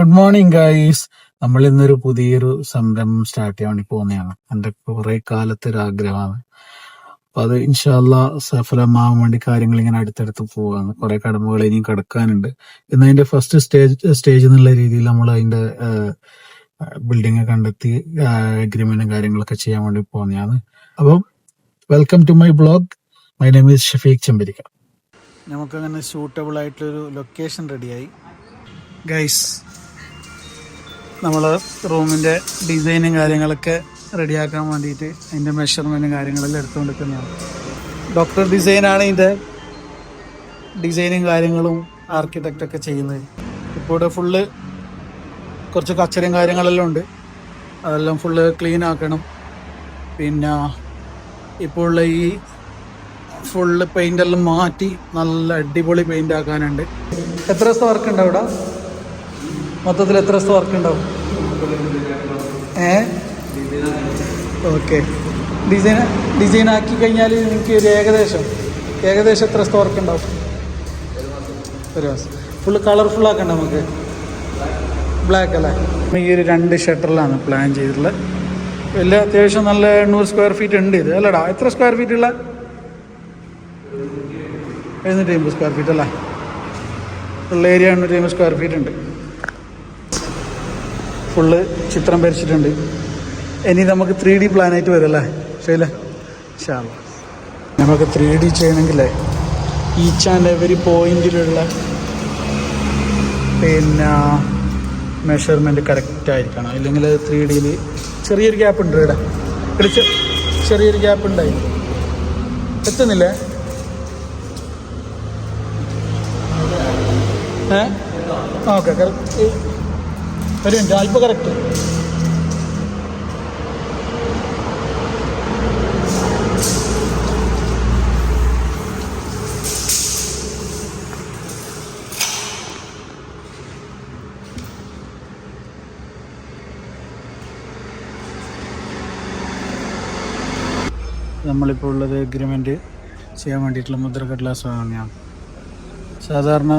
Good morning guys നമ്മൾ ഇന്നൊരു പുതിയൊരു സംരംഭം സ്റ്റാർട്ട് ചെയ്യാൻ വേണ്ടി പോകുന്നതാണ്. എന്റെ കുറെ കാലത്തെ ഒരു ആഗ്രഹമാണ്. അപ്പൊ അത് ഇൻഷാല്ല സഫലമാവാൻ വേണ്ടി കാര്യങ്ങൾ ഇങ്ങനെ അടുത്തടുത്ത് പോവാണ്. കുറെ കടമ്പകൾ ഇനിയും കടക്കാനുണ്ട്. ഇന്ന് അതിന്റെ ഫസ്റ്റ് സ്റ്റേജ് സ്റ്റേജ് എന്നുള്ള രീതിയിൽ നമ്മൾ അതിന്റെ ബിൽഡിംഗ് കണ്ടെത്തി അഗ്രിമെന്റും കാര്യങ്ങളൊക്കെ ചെയ്യാൻ വേണ്ടി പോകുന്നതാണ്. അപ്പം welcome to my blog my name is Shafeeq Chembarikka നമുക്കങ്ങനെ സൂട്ടബിൾ ആയിട്ടൊരു ലൊക്കേഷൻ റെഡിയായി ഗൈസ് നമ്മൾ റൂമിന്റെ ഡിസൈനും കാര്യങ്ങളൊക്കെ റെഡിയാക്കാൻ വേണ്ടിയിട്ട് അതിന്റെ മെഷർമെന്റും കാര്യങ്ങളെല്ലാം എടുത്തുകൊണ്ടിരിക്കുന്നതാണ്. ഡോക്ടർ ഡിസൈനാണ് ഇതിന്റെ ഡിസൈനും കാര്യങ്ങളും ആർക്കിടെക്റ്റൊക്കെ ചെയ്യുന്നത്. ഇപ്പോൾ ഇവിടെ ഫുള്ള് കുറച്ച് കച്ചറയും കാര്യങ്ങളെല്ലാം ഉണ്ട്. അതെല്ലാം ഫുള്ള് ക്ലീൻ ആക്കണം. പിന്നെ ഇപ്പോൾ ഉള്ള ഈ ഫുള്ള് പെയിന്റെല്ലാം മാറ്റി നല്ല അടിപൊളി പെയിന്റ് ആക്കാനുണ്ട്. എത്ര ദിവസത്തെ വർക്ക് ഉണ്ട് അവിടെ? മൊത്തത്തിൽ എത്ര ദിവസത്തെ വർക്ക് ഉണ്ടാവും? ഏ? ഓക്കെ ഡിസൈൻ ഡിസൈൻ ആക്കി കഴിഞ്ഞാൽ നിങ്ങൾക്ക് ഒരു ഏകദേശം ഏകദേശം എത്ര ദിവസത്തെ വർക്ക് ഉണ്ടാവും? ഒരു മാസം ഫുള്ള് കളർഫുൾ ആക്കണ്ട നമുക്ക്. ബ്ലാക്ക് അല്ലേ? ഈ ഒരു രണ്ട് ഷട്ടറിലാണ് പ്ലാൻ ചെയ്തിട്ടുള്ളത്. വലിയ അത്യാവശ്യം നല്ല എണ്ണൂറ് സ്ക്വയർ ഫീറ്റ് ഉണ്ട് ഇത്. അല്ലടാ എത്ര സ്ക്വയർ ഫീറ്റ് ഉള്ള? എഴുന്നൂറ്റി അമ്പത് സ്ക്വയർ ഫീറ്റ് അല്ലേ? ഉള്ള ഏരിയ എണ്ണൂറ്റി അമ്പത് സ്ക്വയർ ഫീറ്റ് ഉണ്ട്. ഫുള്ള് ചിത്രം വരച്ചിട്ടുണ്ട്. ഇനി നമുക്ക് ത്രീ ഡി പ്ലാനായിട്ട് വരും അല്ലേ? ശരിയല്ലേ? ശാല നമുക്ക് ത്രീ ഡി ചെയ്യണമെങ്കിലേ ഈച്ച് ആൻഡ് എവരി പോയിന്റിലുള്ള പിന്നെ മെഷർമെന്റ് കറക്റ്റ് ആയിരിക്കണം. ഇല്ലെങ്കിൽ ത്രീ ഡിയിൽ ചെറിയൊരു ഗ്യാപ്പ് ഉണ്ട് ഇവിടെ. ഇവിടെ ചെറിയൊരു ഗ്യാപ്പ് ഉണ്ടായി. എത്തുന്നില്ലേ? ഏ? ഓക്കെ കറക്റ്റ് ഒരു ഇപ്പോൾ കറക്റ്റ് നമ്മളിപ്പോൾ ഉള്ളത് എഗ്രിമെന്റ് ചെയ്യാൻ വേണ്ടിയിട്ടുള്ള മുദ്ര കടലാസ് വാങ്ങിയാണ് സാധാരണ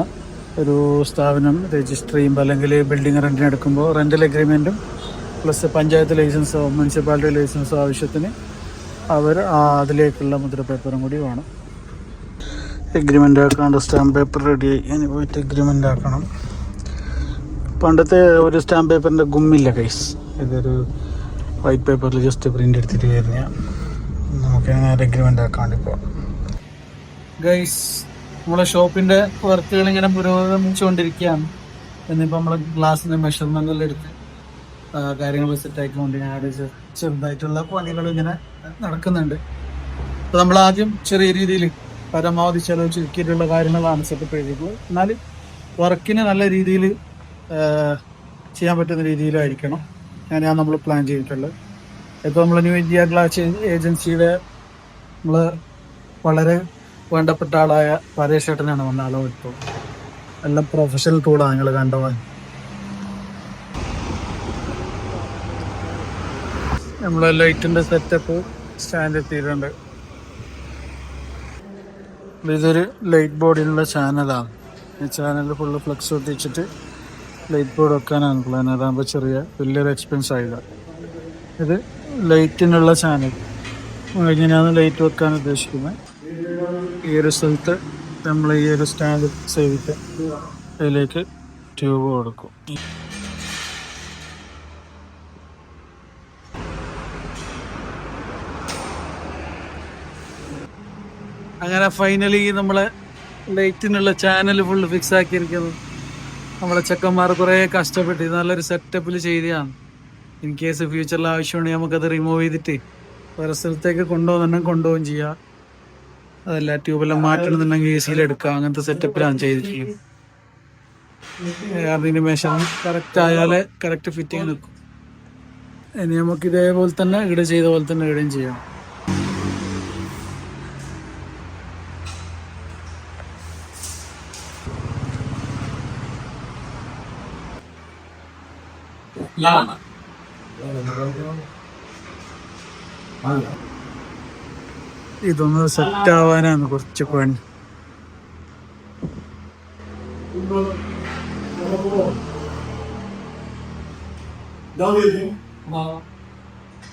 ഒരു സ്ഥാപനം രജിസ്റ്റർ ചെയ്യുമ്പോൾ അല്ലെങ്കിൽ ബിൽഡിംഗ് റെന്റിന് എടുക്കുമ്പോൾ റെന്റൽ എഗ്രിമെന്റും പ്ലസ് പഞ്ചായത്ത് ലൈസൻസോ മുനിസിപ്പാലിറ്റി ലൈസൻസോ ആവശ്യത്തിന് അവർ അതിലേക്കുള്ള മുദ്ര പേപ്പറും കൂടി വേണം. എഗ്രിമെന്റ് ആക്കാണ്ട് സ്റ്റാമ്പ് പേപ്പർ റെഡി ആയി. ഇനി പോയിട്ട് എഗ്രിമെന്റ് ആക്കണം. പണ്ടത്തെ ഒരു സ്റ്റാമ്പ് പേപ്പറിന്റെ ഗുമ്മില്ല കൈസ് ഇതൊരു വൈറ്റ് പേപ്പറിൽ ജസ്റ്റ് പ്രിന്റ് എടുത്തിട്ട് വരുന്ന. നമുക്ക് നേരെ എഗ്രിമെന്റ് ആക്കാണ്ട് ഇപ്പോൾ ഗൈസ് നമ്മളെ ഷോപ്പിന്റെ വർക്കുകൾ ഇങ്ങനെ പുരോഗമിച്ചുകൊണ്ടിരിക്കുകയാണ്. എന്നിപ്പോൾ നമ്മൾ ഗ്ലാസിന്റെ മെഷർമെന്റ് എല്ലാം എടുത്ത് കാര്യങ്ങൾ സെറ്റ് ആക്കിക്കൊണ്ട് ഞാൻ ചെറുതായിട്ടുള്ള പണികൾ ഇങ്ങനെ നടക്കുന്നുണ്ട്. അപ്പോൾ നമ്മൾ ആദ്യം ചെറിയ രീതിയിൽ പരമാവധി ചെലവ് ചുരുക്കിയിട്ടുള്ള കാര്യങ്ങളാണ് സെറ്റപ്പ് ചെയ്തിട്ടുള്ളത് എന്നാൽ വർക്കിന് നല്ല രീതിയിൽ ചെയ്യാൻ പറ്റുന്ന രീതിയിലായിരിക്കണം. ഞാൻ നമ്മൾ പ്ലാൻ ചെയ്തിട്ടുള്ളത്. ഇപ്പോൾ നമ്മൾ ന്യൂ ഇന്ത്യ ഗ്ലാസ് ഏജൻസിയുടെ നമ്മൾ വളരെ വേണ്ടപ്പെട്ട ആളായ പരേഷ് ചേട്ടനാണ് വന്ന ആളോ ഇപ്പോൾ എല്ലാം പ്രൊഫഷണൽ ടൂളാണ് നിങ്ങൾ കണ്ടത് നമ്മളെ ലൈറ്റിന്റെ സെറ്റപ്പ് സ്റ്റാൻഡ് എത്തിയിട്ടുണ്ട്. ഇതൊരു ലൈറ്റ് ബോർഡിനുള്ള ചാനലാണ് ഈ ചാനൽ ഫുള്ള് ഫ്ലക്സ് ഒട്ടിച്ചിട്ട് ലൈറ്റ് ബോർഡ് വെക്കാനാണ് പ്ലാൻ അതാകുമ്പോൾ ചെറിയ വലിയൊരു എക്സ്പെൻസ് ആയില്ല. ഇത് ലൈറ്റിനുള്ള ചാനൽ എങ്ങനെയാണ് ലൈറ്റ് വെക്കാൻ ഉദ്ദേശിക്കുന്നത്. ഈ ഒരു സ്ഥലത്ത് നമ്മൾ ഈ ഒരു സ്റ്റാൻഡ് സേവിട്ട് അതിലേക്ക് ട്യൂബ് കൊടുക്കും. അങ്ങനെ ഫൈനലി നമ്മളെ ലൈറ്റിനുള്ള ചാനൽ ഫുള്ള് ഫിക്സ് ആക്കിയിരിക്കുന്നു. നമ്മളെ ചെക്കന്മാർ കുറേ കഷ്ടപ്പെട്ട് നല്ലൊരു സെറ്റപ്പിൽ ചെയ്തതാണ്. ഇൻ കേസ് ഫ്യൂച്ചറിൽ ആവശ്യമുണ്ടെങ്കിൽ നമുക്കത് റിമൂവ് ചെയ്തിട്ട് വേറെ സ്ഥലത്തേക്ക് കൊണ്ടുപോകുന്നുണ്ടെങ്കിൽ കൊണ്ടുപോകും ചെയ്യാം. അതല്ല ട്യൂബെല്ലാം മാറ്റണമെന്നുണ്ടെങ്കിൽ എ സിയിൽ എടുക്കാം അങ്ങനത്തെ സെറ്റപ്പിലാണ് ചെയ്തിരിക്കുന്നത് അതിന് മെഷർ കറക്റ്റ് ആയാലേ കറക്റ്റ് ഫിറ്റിങ് നിൽക്കും ഇനി നമുക്ക് ഇതേപോലെ തന്നെ ഇവിടെ ചെയ്ത പോലെ തന്നെ ഇവിടെയും ചെയ്യാം ഇതൊന്ന് സെറ്റ് ആവാനാണ് കുറച്ച് പണി.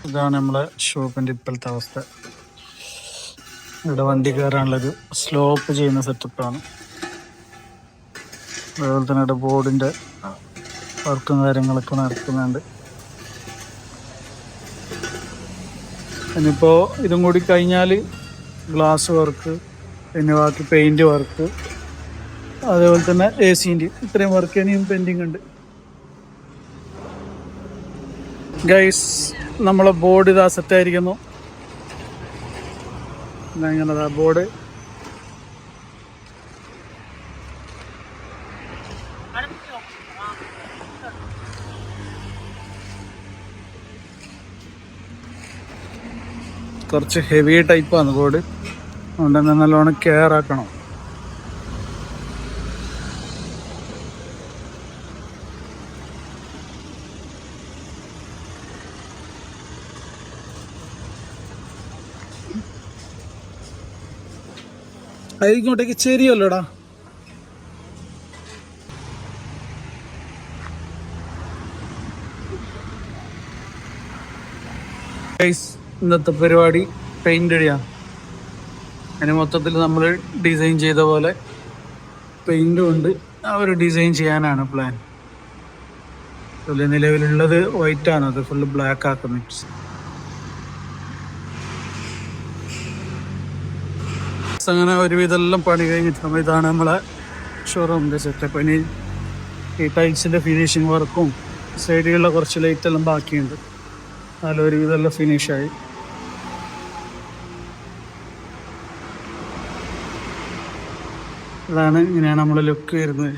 ഇതാണ് നമ്മളെ ഷോപ്പിന്റെ ഇപ്പോഴത്തെ അവസ്ഥ. ഇവിടെ വണ്ടി കയറാനുള്ളൊരു സ്ലോപ്പ് ചെയ്യുന്ന സെറ്റപ്പാണ്. അതുപോലെ തന്നെ ഇവിടെ ബോർഡിന്റെ വർക്കും കാര്യങ്ങളൊക്കെ നടക്കുന്നുണ്ട്. ഇനിയിപ്പോൾ ഇതും കൂടി കഴിഞ്ഞാൽ ഗ്ലാസ് വർക്ക് പിന്നെ ബാക്കി പെയിന്റ് വർക്ക് അതേപോലെ തന്നെ എ സിന്റെ ഇത്രയും വർക്ക് ഇനിയും പെൻഡിങ് ഉണ്ട്. ഗൈസ് നമ്മളെ ബോർഡ് ഇതാ സെറ്റായിരിക്കുന്നു എങ്ങനതാ ബോർഡ് കുറച്ച് ഹെവി ടൈപ്പാണ് ബോർഡ് അതുകൊണ്ട് തന്നെ നല്ലോണം കെയർ ആക്കണം. അതിങ്ങോട്ടേക്ക് ചെരിയല്ലോടാ. ഇന്നത്തെ പരിപാടി പെയിന്റ് അടിയാണ് അതിന് മൊത്തത്തിൽ നമ്മൾ ഡിസൈൻ ചെയ്ത പോലെ പെയിന്റും ഉണ്ട്. ആ ഒരു ഡിസൈൻ ചെയ്യാനാണ് പ്ലാൻ അതുപോലെ നിലവിലുള്ളത് വൈറ്റ് ആണ്. അത് ഫുള്ള് ബ്ലാക്ക് ആക്കുന്നത് അങ്ങനെ ഒരുവിധം എല്ലാം പണി കഴിഞ്ഞിട്ട് നമ്മൾ ഇതാണ് നമ്മളെ ഷോറൂമിന്റെ സെറ്റപ്പ് ഇനി ഈ ടൈൽസിന്റെ ഫിനിഷിങ് വർക്കും സൈഡിലുള്ള കുറച്ച് ലൈറ്റ് എല്ലാം ബാക്കിയുണ്ട്. നല്ല ഒരുവിധം എല്ലാം ഫിനിഷായി അതാണ് ഇങ്ങനെയാണ് നമ്മളെ ലുക്ക് വരുന്നത്.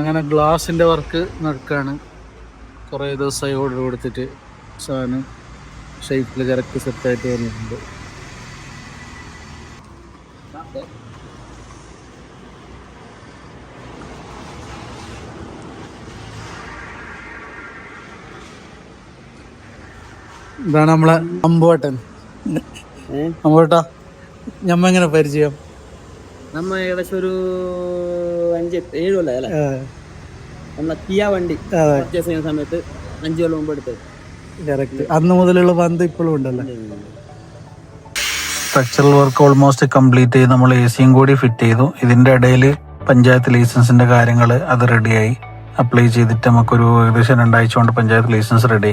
അങ്ങനെ ഗ്ലാസിന്റെ വർക്ക് നടക്കാണ്. കുറേ ദിവസമായി ഓർഡർ കൊടുത്തിട്ട് സാധനം ഷേപ്പിൽ കറക്റ്റ് സെറ്റായിട്ട് ഇതാണ് നമ്മളെ അമ്പുവട്ടൻ. അമ്പുവട്ട ഞമ്മ എങ്ങനെ പരിചയം? നമ്മ ഏകദേശം ഒരു അഞ്ച് ഏഴ് കൊല്ലം അല്ലേ? നമ്മളെ കിയ വണ്ടി. അതെ പർച്ചേസ് ചെയ്യുന്ന സമയത്ത് അഞ്ച് കൊല്ലം മുമ്പ് എടുത്തത്. കറക്റ്റ് അന്ന് മുതലുള്ള ബന്ധം ഇപ്പോഴും ഉണ്ടല്ലോ? സ്ട്രക്ചറൽ വർക്ക് ഓൾമോസ്റ്റ് കംപ്ലീറ്റ് ചെയ്ത് നമ്മൾ എ സിയും കൂടി ഫിറ്റ് ചെയ്തു. ഇതിന്റെ ഇടയിൽ പഞ്ചായത്ത് ലൈസൻസിന്റെ കാര്യങ്ങൾ അത് റെഡിയായി അപ്ലൈ ചെയ്തിട്ട് നമുക്കൊരു ഏകദേശം രണ്ടാഴ്ച കൊണ്ട് പഞ്ചായത്ത് ലൈസൻസ് റെഡി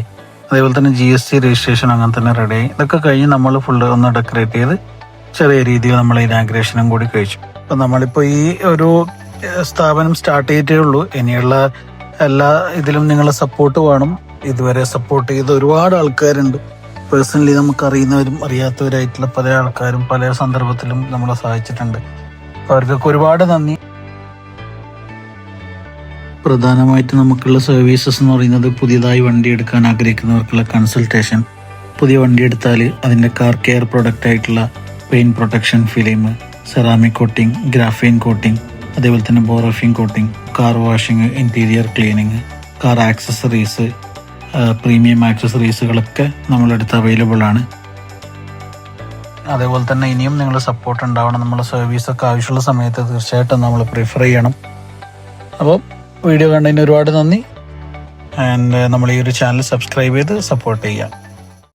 അതേപോലെ തന്നെ ജി എസ് ടി രജിസ്ട്രേഷൻ അങ്ങനെ തന്നെ റെഡിയായി ഇതൊക്കെ കഴിഞ്ഞ് നമ്മൾ ഫുള്ള് ഒന്ന് ഡെക്കറേറ്റ് ചെയ്ത് ചെറിയ രീതിയിൽ നമ്മൾ ഇനാഗ്രേഷനും കൂടി കഴിച്ചു. അപ്പൊ നമ്മളിപ്പോ ഈ ഒരു സ്ഥാപനം സ്റ്റാർട്ട് ചെയ്തിട്ടേ ഉള്ളൂ. ഇനിയുള്ള എല്ലാ ഇതിലും നിങ്ങളെ സപ്പോർട്ട് വേണം. ഇതുവരെ സപ്പോർട്ട് ചെയ്ത ഒരുപാട് ആൾക്കാരുണ്ട്. പേഴ്സണലി നമുക്ക് അറിയുന്നവരും അറിയാത്തവരായിട്ടുള്ള പല ആൾക്കാരും പല സന്ദർഭത്തിലും നമ്മളെ സഹായിച്ചിട്ടുണ്ട്. അവർക്കൊക്കെ ഒരുപാട് നന്ദി. പ്രധാനമായിട്ട് നമുക്കുള്ള സർവീസസ് എന്ന് പറയുന്നത് പുതിയതായി വണ്ടി എടുക്കാൻ ആഗ്രഹിക്കുന്നവർക്കുള്ള കൺസൾട്ടേഷൻ പുതിയ വണ്ടി എടുത്താൽ അതിന്റെ കാർ കെയർ പ്രൊഡക്റ്റ് ആയിട്ടുള്ള paint protection film ceramic coating graphene coating അതേപോലെ തന്നെ borophene coating car washing interior cleaning car accessories premium ആക്സസറീസുകളൊക്കെ നമ്മളടുത്ത് അവൈലബിൾ ആണ്. അതേപോലെ തന്നെ ഇനിയും നിങ്ങൾ സപ്പോർട്ട് ഉണ്ടാവണം. നമ്മളെ സർവീസൊക്കെ ആവശ്യമുള്ള സമയത്ത് തീർച്ചയായിട്ടും നമ്മൾ പ്രിഫർ ചെയ്യണം. അപ്പോൾ വീഡിയോ കണ്ടതിന് ഒരുപാട് നന്ദി. ആൻഡ് നമ്മൾ ഈ ഒരു ചാനൽ സബ്സ്ക്രൈബ് ചെയ്ത് സപ്പോർട്ട് ചെയ്യാം.